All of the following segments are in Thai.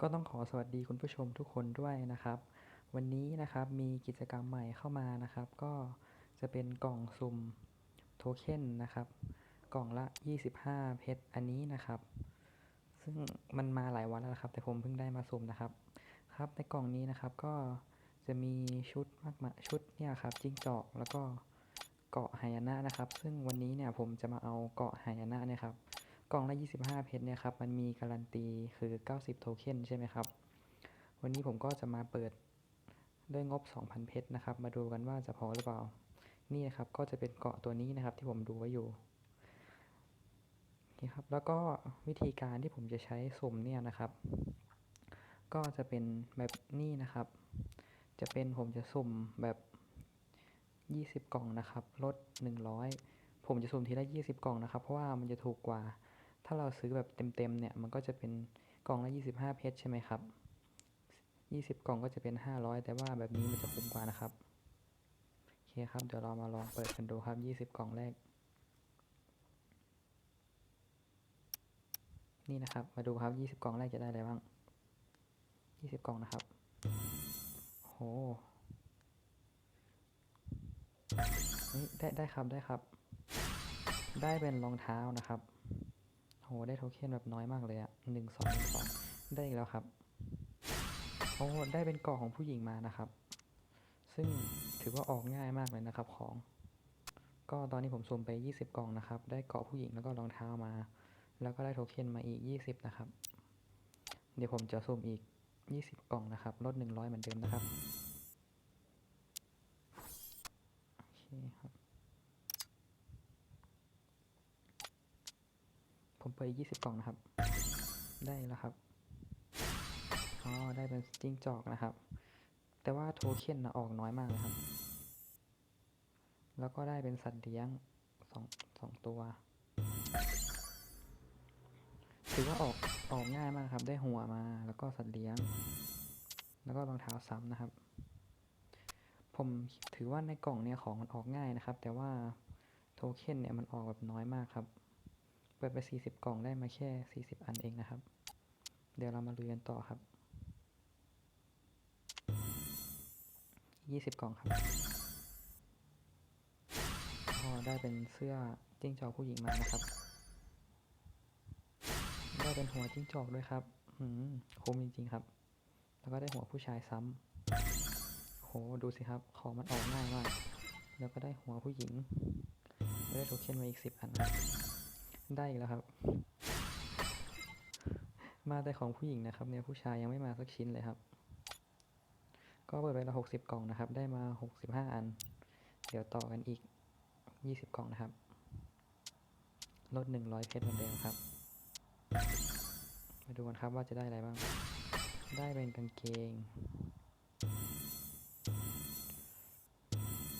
ก็ต้องขอสวัสดีคุณผู้ชมทุกคนด้วยนะครับ วันนี้นะครับมีกิจกรรมใหม่เข้ามานะครับ ก็จะเป็นกล่องสุ่มโทเค็นนะครับ กล่องละ 25 เพชรอันนี้นะครับ ซึ่งมันมาหลายวันแล้วนะครับ แต่ผมเพิ่งได้มาสุ่มนะครับ ครับในกล่องนี้นะครับก็จะมีชุดมากมายชุดเนี่ยครับจิ้งจอกแล้วก็เกาะไหายนะนะครับ ซึ่งวันนี้เนี่ยผมจะมาเอาเกาะไหายนะเนี่ยครับ กล่องละ 25 เพชรเนี่ยครับ มันมีการันตีคือ 90 โทเค็นใช่ไหมครับ วันนี้ผมก็จะมาเปิดด้วยงบ 2,000 เพชรนะครับ มาดูกันว่าจะพอหรือเปล่า นี่นะครับก็จะเป็นเกาะตัวนี้นะครับที่ผมดูไว้อยู่นี่ครับ แล้วก็วิธีการที่ผมจะใช้สุ่มเนี่ยนะครับ ก็จะเป็นแบบนี้นะครับ จะเป็นผมจะสุ่มแบบ 20 กล่องนะครับ ลด 100ผมจะสุ่มทีละ 20 กล่องนะครับ เพราะว่ามันจะถูกกว่า ถ้าเราซื้อแบบเต็มๆเนี่ย มันก็จะเป็นกล่องละ 25 เพชรใช่ไหมครับ 20 กล่องก็จะเป็น 500 แต่ว่าแบบนี้มันจะคุ้มกว่านะครับ โอเคครับ เดี๋ยวเรามาลองเปิดกันดูครับ 20 กล่องแรก นี่นะครับ มาดูครับ 20 กล่องแรกจะได้อะไรบ้าง 20 กล่องนะครับ โหได้ได้ครับได้ครับ ได้เป็นรองเท้านะครับ โหได้โทเค็นแบบน้อยมากเลยอะหนึ่งสองหนึ่งสองได้อีกแล้วครับโอ้ได้เป็นเกาะของผู้หญิงมานะครับ ซึ่งถือว่าออกง่ายมากเลยนะครับของ ก็ตอนนี้ผมสุ่มไป 20 กล่องนะครับ ได้เกาะผู้หญิงแล้วก็รองเท้ามา แล้วก็ได้โทเค็นมาอีก 20 นะครับ เดี๋ยวผมจะสุ่มอีก 20 กล่องนะครับ ลด 100 เหมือนเดิมนะครับโอเคครับ ผมเปิดอีก20กล่องนะครับ ได้แล้วครับ อ๋อ ได้เป็นจิ้งจอกนะครับ แต่ว่าโทเค็นนะออกน้อยมากเลยครับ แล้วก็ได้เป็นสัตว์เลี้ยงสองสองตัว ถือว่าออกออกง่ายมากครับ ได้หัวมา แล้วก็สัตว์เลี้ยง แล้วก็รองเท้าซ้ำนะครับ ผมถือว่าในกล่องเนี่ยของมันออกง่ายนะครับ แต่ว่าโทเค็นเนี่ยมันออกแบบน้อยมากครับ เปิดไป 40 กล่องได้มาแค่ 40 อันเองนะครับ เดี๋ยวเรามาลุยกันต่อครับ 20 กล่องครับก็ได้เป็นเสื้อจิ้งจอกผู้หญิงมานะครับ ได้เป็นหัวจิ้งจอกด้วยครับหืมคุ้มจริงๆครับ แล้วก็ได้หัวผู้ชายซ้ำโหดูสิครับ ของมันออกง่ายมาก แล้วก็ได้หัวผู้หญิงได้โทเค็นมาอีก 10 อันครับ ได้อีกแล้วครับ มาแต่ของผู้หญิงนะครับเนี่ยผู้ชายยังไม่มาสักชิ้นเลยครับ ก็เปิดไปละหกสิบกล่องนะครับ ได้มาหกสิบห้าอัน เดี๋ยวต่อกันอีกยี่สิบกล่องนะครับ ลดหนึ่งร้อยเพชรเหมือนเดิมครับ มาดูกันครับว่าจะได้อะไรบ้าง ได้เป็นกางเกง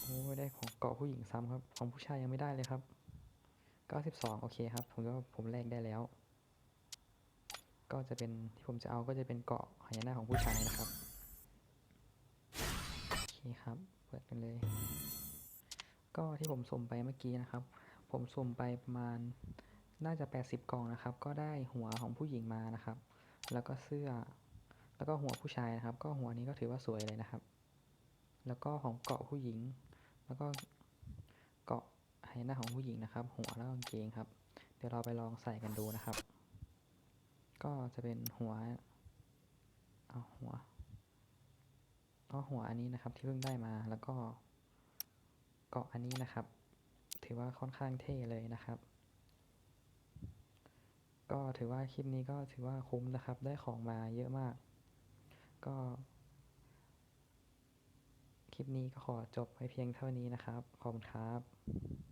โอ้ยได้ของเกาะผู้หญิงซ้ำครับ ของผู้ชายยังไม่ได้เลยครับ 92 โอเคครับ ผมก็ผมแลกได้แล้ว ก็จะเป็นที่ผมจะเอาก็จะเป็นเกาะหายนะของผู้ชายนะครับ โอเคครับ เปิดกันเลย ก็ที่ผมสุ่มไปเมื่อกี้นะครับ ผมสุ่มไปประมาณน่าจะ 80 กล่องนะครับ ก็ได้หัวของผู้หญิงมานะครับ แล้วก็เสื้อ แล้วก็หัวผู้ชายนะครับ ก็หัวนี้ก็ถือว่าสวยเลยนะครับ แล้วก็ของเกาะผู้หญิง แล้วก็าะไหน้าของผู้หญิงนะครับ หัวแล้วกางเกงครับ เดี๋ยวเราไปลองใส่กันดูนะครับ ก็จะเป็นหัวเอาหัวก็หัวอันนี้นะครับ ที่เพิ่งได้มาแล้วก็เกาะอันนี้นะครับ ถือว่าค่อนข้างเท่เลยนะครับ ก็ถือว่าคลิปนี้ก็ถือว่าคุ้มนะครับ ได้ของมาเยอะมาก ก็คลิปนี้ก็ขอจบไว้เพียงเท่านี้นะครับ ขอบคุณครับ